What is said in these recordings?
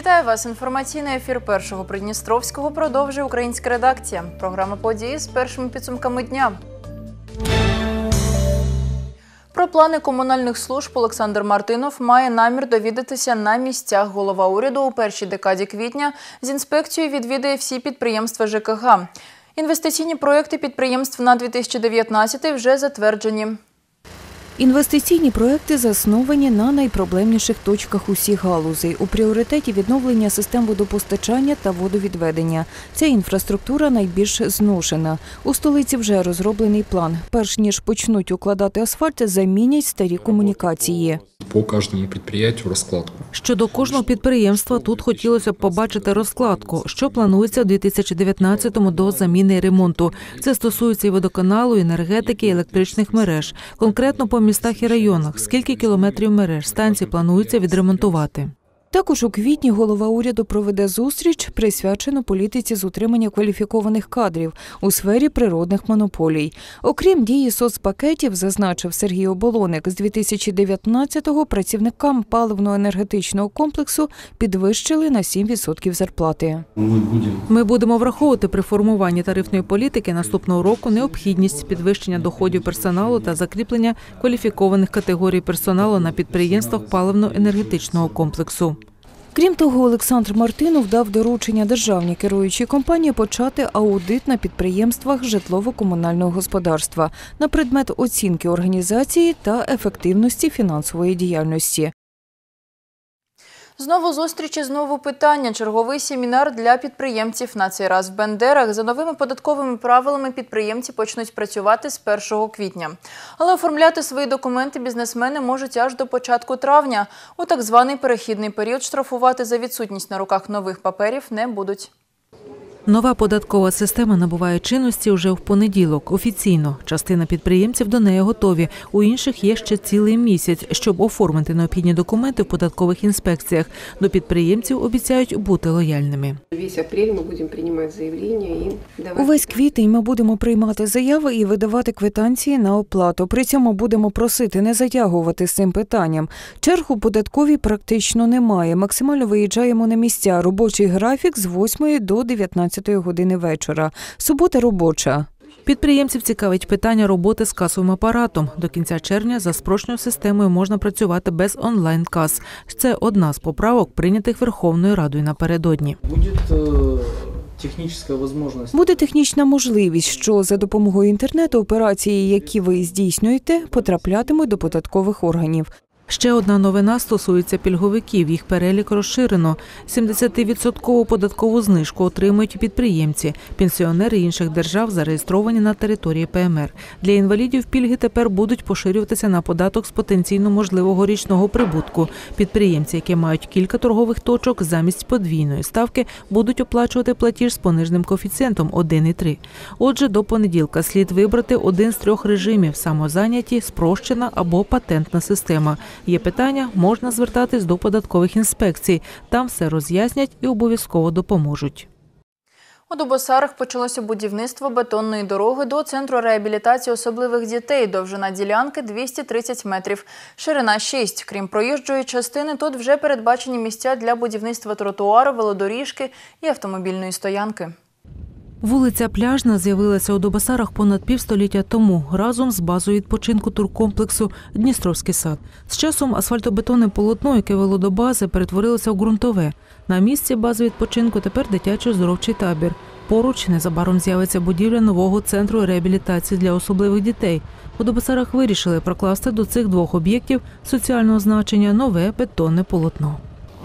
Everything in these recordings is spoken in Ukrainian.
Вітаю вас! Інформаційний ефір першого Придністровського продовжує українська редакція. Програма події з першими підсумками дня. Про плани комунальних служб Олександр Мартинов має намір довідатися на місцях. Голова уряду у першій декаді квітня з інспекцією відвідає всі підприємства ЖКГ. Інвестиційні проекти підприємств на 2019 вже затверджені. Інвестиційні проекти засновані на найпроблемніших точках усіх галузей. У пріоритеті відновлення систем водопостачання та водовідведення. Ця інфраструктура найбільш зношена. У столиці вже розроблений план. Перш ніж почнуть укладати асфальт, замінять старі комунікації. По каждому предприятию раскладку. Щодо кожного підприємства, тут хотілося б побачити розкладку, що планується у 2019-му до заміни і ремонту. Це стосується і водоканалу, і енергетики, і електричних мереж. Конкретно по містах і районах, скільки кілометрів мереж станцій планується відремонтувати. Також у квітні голова уряду проведе зустріч, присвячену політиці з утримання кваліфікованих кадрів у сфері природних монополій. Окрім дії соцпакетів, зазначив Сергій Оболоник, з 2019-го працівникам паливно-енергетичного комплексу підвищили на 7% зарплати. Мы Ми будемо враховувати при формуванні тарифної політики наступного року необхідність підвищення доходів персоналу та закріплення кваліфікованих категорій персоналу на підприємствах паливно-енергетичного комплексу. Крім того, Олександр Мартинов дав доручення державній керуючій компанії почати аудит на підприємствах житлово-комунального господарства на предмет оцінки організації та ефективності фінансової діяльності. Знову зустрічі, знову питання. Черговий семінар для підприємців на цей раз в Бендерах. За новими податковими правилами підприємці почнуть працювати з 1 квітня. Але оформляти свої документи бізнесмени можуть аж до початку травня. У так званий перехідний період штрафувати за відсутність на руках нових паперів не будуть. Нова податкова система набуває чинності вже в понеділок. Офіційно частина підприємців до неї готові. У інших є ще цілий місяць, щоб оформити необхідні документи в податкових інспекціях. До підприємців обіцяють бути лояльними. Весь апрель мы будем принимать заявления и давать Увесь квітень ми будемо приймати заяви і видавати квитанції на оплату. При цьому будемо просити не затягувати з цим питанням. Черг у податковій практично немає. Максимально виїжджаємо на місця. Робочий графік з 8 до 19 години вечора. Субота робоча. Підприємців цікавить питання роботи з касовим апаратом. До кінця червня за спрощеною системою можна працювати без онлайн-кас. Це одна з поправок, прийнятих Верховною Радою напередодні. Будет э, техническая Буде технічна можливість, що за допомогою інтернету операції, які ви здійснюєте, потраплятимуть до податкових органів. Ще одна новина стосується пільговиків. Їх перелік розширено. 70% податкову знижку отримують підприємці, пенсіонери інших держав, зареєстровані на території ПМР. Для інвалідів пільги тепер будуть поширюватися на податок з потенційно можливого річного прибутку. Підприємці, які мають кілька торгових точок, замість подвійної ставки будуть оплачувати платіж з понижним коефіцієнтом 1,3. Отже, до понеділка слід вибрати один з трьох режимів: самозайняті, спрощена або патентна система. Є питання, можна звертатись до податкових інспекцій. Там все роз'яснять і обов'язково допоможуть. У Дубосарах почалося будівництво бетонної дороги до центру реабілітації особливих дітей. Довжина ділянки 230 метрів, ширина 6. Крім проїжджої частини, тут вже передбачені місця для будівництва тротуару, велодоріжки і автомобільної стоянки. Вулиця Пляжна з'явилася у Добасарах понад півстоліття тому разом з базою відпочинку туркомплексу Дністровський сад. З часом асфальтобетонне полотно, яке вело до бази, перетворилося в ґрунтове. На місці бази відпочинку тепер дитячий оздоровчий табір. Поруч незабаром з'явиться будівля нового центру реабілітації для особливих дітей. У Добасарах вирішили прокласти до цих двох об'єктів соціального значення нове бетонне полотно.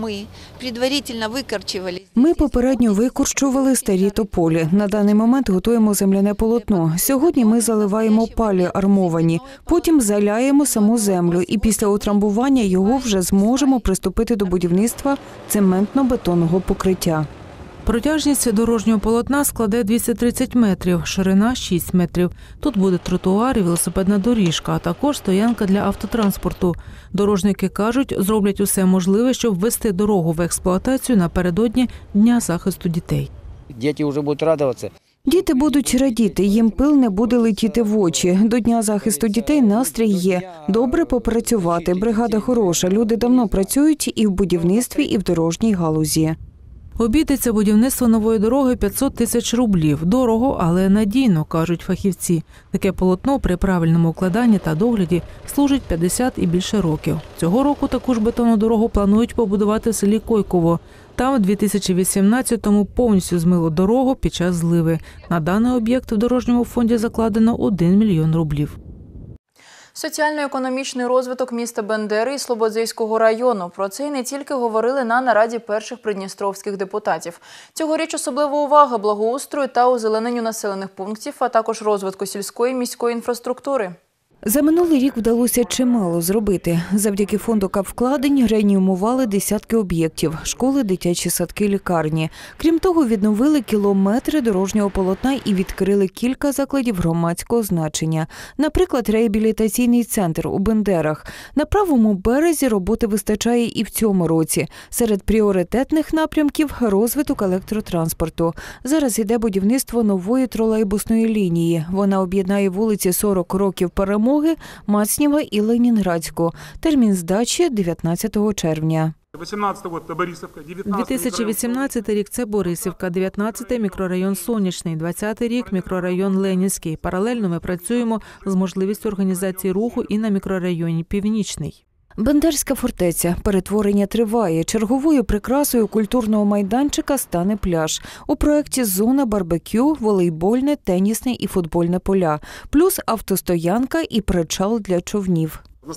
Мы предварительно викорчували. Ми попередньо викорчували старі тополі. На даний момент готуємо земляне полотно. Сьогодні ми заливаємо палі армовані, потім заляємо саму землю, і після утрамбування його вже зможемо приступити до будівництва цементно-бетонного покриття. Протяжність дорожнього полотна складе 230 метрів, ширина 6 метрів. Тут буде тротуар і велосипедна доріжка, а також стоянка для автотранспорту. Дорожники кажуть, зроблять усе можливе, щоб ввести дорогу в експлуатацію напередодні Дня захисту дітей. Дети уже будут радоваться. Діти будуть радіти, їм пил не буде летіти в очі. До дня захисту дітей настрій є. Добре попрацювати. Бригада хороша. Люди давно працюють і в будівництві, і в дорожній галузі. Обійдеться будівництво нової дороги 500 тисяч рублів. Дорого, але надійно, кажуть фахівці. Таке полотно при правильному укладанні та догляді служить 50 і більше років. Цього року таку ж бетонну дорогу планують побудувати в селі Койково. Там в 2018-му повністю змило дорогу під час зливи. На даний об'єкт в дорожньому фонді закладено 1 мільйон рублів. Соціально-економічний розвиток міста Бендери і Слободзейського району. Про це й не тільки говорили на нараді перших придністровських депутатів. Цьогоріч особлива увага благоустрою та озелененню населених пунктів, а також розвитку сільської міської інфраструктури. За минулий рік вдалося чимало зробити. Завдяки фонду капвкладень реанімували десятки об'єктів – школи, дитячі садки, лікарні. Крім того, відновили кілометри дорожнього полотна і відкрили кілька закладів громадського значення. Наприклад, реабілітаційний центр у Бендерах. На правому березі роботи вистачає і в цьому році. Серед пріоритетних напрямків – розвиток електротранспорту. Зараз йде будівництво нової тролейбусної лінії. Вона об'єднає вулиці 40 років перемоги, Мацнєва і Ленінградську. Термін здачі – 19 червня. 18 год это Борисовка, 19 2018 рік це Борисівка, 19 мікрорайон Сонячний, 20 рік мікрорайон Ленінський. Паралельно ми працюємо з можливістю організації руху і на мікрорайоні Північний. Бендерська фортеця. Перетворення триває. Черговою прикрасою культурного майданчика стане пляж. У проєкті зона барбекю, волейбольне, тенісне і футбольне поля, плюс автостоянка і причал для човнів. В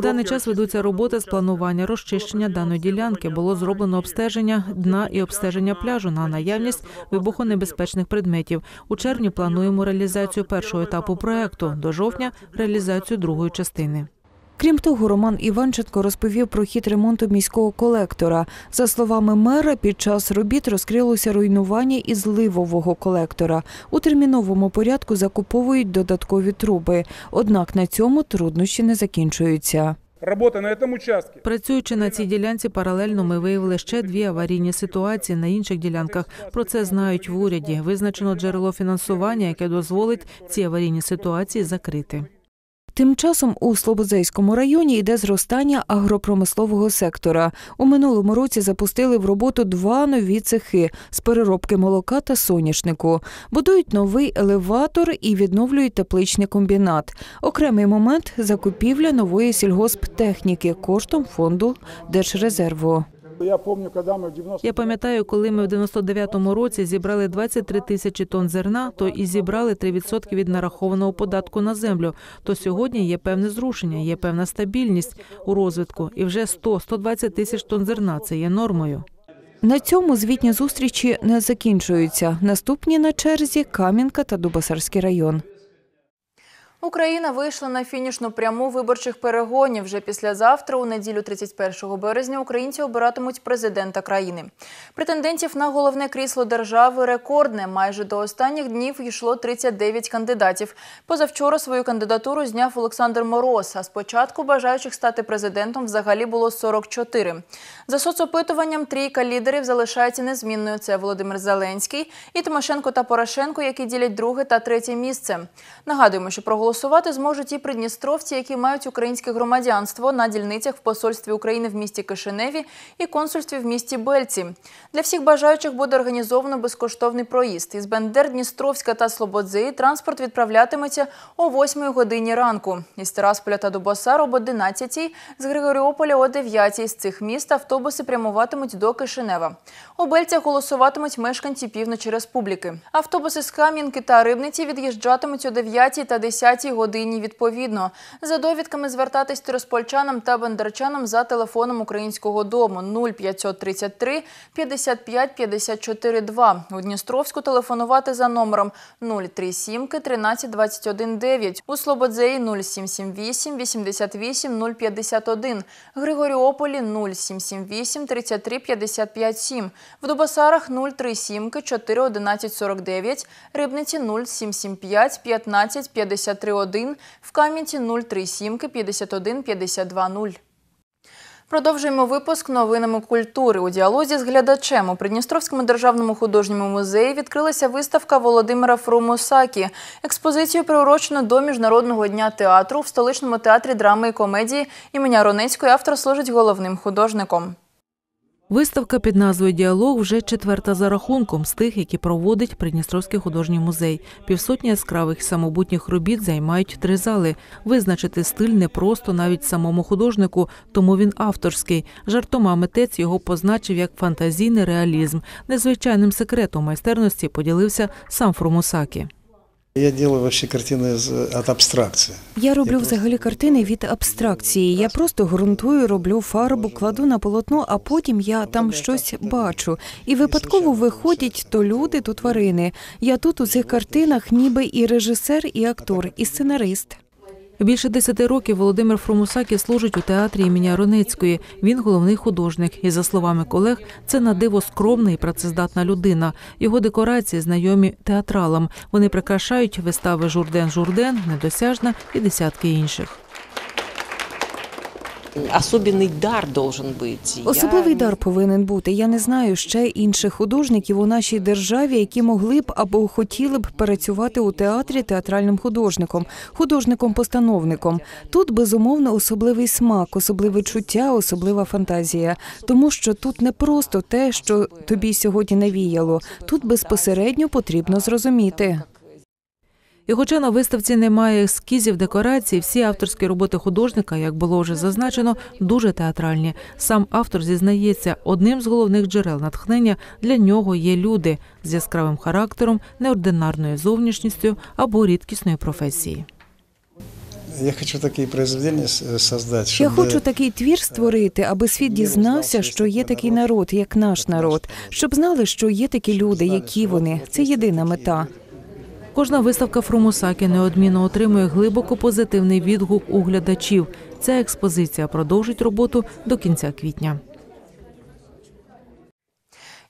даний час ведуться роботи з планування розчищення даної ділянки. Було зроблено обстеження дна і обстеження пляжу на наявність вибухонебезпечних предметів. У червні плануємо реалізацію першого етапу проекту. До жовтня реалізацію другої частини. Крім того, Роман Іванченко розповів про хід ремонту міського колектора. За словами мера, під час робіт розкрилося руйнування і зливового колектора. У терміновому порядку закуповують додаткові труби. Однак на цьому труднощі не закінчуються. Работа на этом участке. Працюючи на цій ділянці, паралельно ми виявили ще дві аварійні ситуації на інших ділянках. Про це знають в уряді. Визначено джерело фінансування, яке дозволить ці аварійні ситуації закрити. Тим часом у Слободзейському районі йде зростання агропромислового сектора. У минулому році запустили в роботу два нові цехи з переробки молока та соняшнику. Будують новий елеватор і відновлюють тепличний комбінат. Окремий момент закупівля нової сільгосптехніки коштом фонду Держрезерву. Я помню, когда мы в 90 Я пам'ятаю, коли ми в 99-му році зібрали 23 тисячі тонн зерна, то і зібрали 3% від нарахованого податку на землю. То сьогодні є певне зрушення, є певна стабільність у розвитку, і вже 100-120 тисяч тонн зерна це є нормою. На цьому звітні зустрічі не закінчуються. Наступні на черзі Кам'янка та Дубасарський район. Україна вийшла на фінішну пряму виборчих перегонів. Вже післязавтра, у неділю 31 березня, українці обиратимуть президента країни. Претендентів на головне крісло держави рекордне. Майже до останніх днів йшло 39 кандидатів. Позавчора свою кандидатуру зняв Олександр Мороз. А спочатку бажаючих стати президентом взагалі було 44. За соцопитуванням трійка лідерів залишається незмінною. Це Володимир Зеленський і Тимошенко та Порошенко, які ділять друге та третє місце. Нагадуємо, що проголосувати зможуть і придністровці, які мають українське громадянство на дільницях в посольстві України в місті Кишиневі і консульстві в місті Бельці. Для всіх бажаючих буде організовано безкоштовний проїзд. Із Бендер, Дністровська та Слободзеї транспорт відправлятиметься о 8 годині ранку. Із Тирасполя та Дубосар об 11, з Григоріополя о 9. З цих міст автобуси прямуватимуть до Кишинева. У Бельцях голосуватимуть мешканці півночі республіки. Автобуси з Кам'янки та Рибниці від'їжджатимуть о 9 та 10 годині відповідно. За довідками звертатись тироспольчанам та бендерчанам за телефоном Українського дому 0533 55 54 2. У Дністровську телефонувати за номером 037 13 21 9. У Слободзеї 0778 88 051. Григоріополі 0778 33 55 7. В Дубасарах 037 4 11 49. Рибниці 0775 15 53 1. В Кам'янці 037 51 52 0. Продовжуємо випуск новинами культури. У діалозі з глядачем у Придністровському державному художньому музеї відкрилася виставка Володимира Фрумусакі. Експозицію приурочено до Міжнародного дня театру в столичному театрі драми і комедії імені Ронецької автор служить головним художником. Виставка під назвою Діалог вже четверта за рахунком з тих, які проводить Придністровський художній музей. Півсотні яскравих самобутніх робіт займають три зали. Визначити стиль непросто навіть самому художнику, тому він авторський. Жартома митець його позначив як фантазійний реалізм. Незвичайним секретом майстерності поділився сам Фрумусакі. Я делаю вообще картины из- от абстракции. Я роблю взагалі картини від абстракції. Я просто грунтую, роблю фарбу, кладу на полотно, а потім я там щось бачу. І випадково виходять то люди, то тварини. Я тут у цих картинах ніби і режисер, і актор, і сценарист. Більше десяти років Володимир Фрумусакі служить у театрі імені Ронецької. Він головний художник. І за словами колег, це на диво скромна і працездатна людина. Його декорації знайомі театралам. Вони прикрашають вистави Журден Журден, Недосяжна і десятки інших. Особенный дар должен. Я Особливий дар повинен бути. Я не знаю ще інших художників у нашій державі, які могли б або хотіли б працювати у театрі театральним художником, художником-постановником. Тут безумовно особливий смак, особливе чуття, особлива фантазія. Тому що тут не просто те, що тобі сьогодні навіяло. Тут безпосередньо потрібно зрозуміти. І хоча на виставці немає ескізів декорацій, всі авторські роботи художника, як було вже зазначено, дуже театральні. Сам автор зізнається, одним з головних джерел натхнення для нього є люди з яскравим характером, неординарною зовнішністю або рідкісною професії. Я хочу такие произведения с- создать, Я хочу такий твір створити, аби світ дізнався, що є такий народ, як наш народ, щоб знали, що є такі люди, які вони. Це єдина мета. Кожна виставка Фрумусакі неодмінно отримує глибоко позитивний відгук у глядачів. Ця експозиція продовжить роботу до кінця квітня.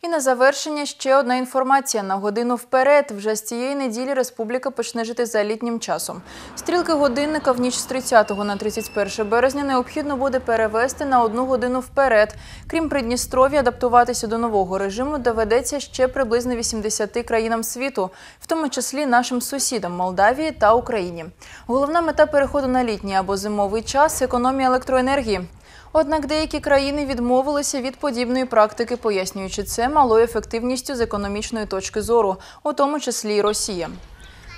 І на завершення ще одна інформація. На годину вперед вже з цієї неділі республіка почне жити за літнім часом. Стрілки годинника в ніч з 30 на 31 березня необхідно буде перевести на одну годину вперед. Крім Придністров'я, адаптуватися до нового режиму доведеться ще приблизно 80 країнам світу, в тому числі нашим сусідам Молдавії та Україні. Головна мета переходу на літній або зимовий час економія електроенергії. Однак деякі країни відмовилися від подібної практики, пояснюючи це малою ефективністю з економічної точки зору, у тому числі й Росія.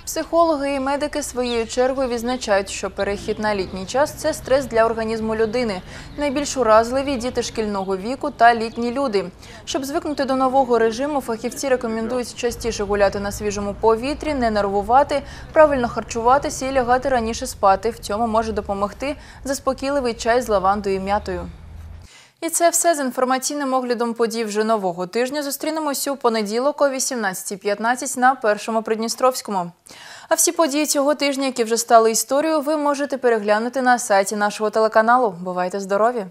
Психологи і медики своєю чергою відзначають, що перехід на літній час це стрес для організму людини. Найбільш уразливі діти шкільного віку та літні люди. Щоб звикнути до нового режиму, фахівці рекомендують частіше гуляти на свіжому повітрі, не нервувати, правильно харчуватися і лягати раніше спати. В цьому може допомогти заспокійливий чай з лавандою і м'ятою. І це все з інформаційним оглядом подій вже нового тижня. Зустрінемось у понеділок о 18.15 на першому Придністровському. А всі події цього тижня, які вже стали історією, ви можете переглянути на сайті нашого телеканалу. Бувайте здорові!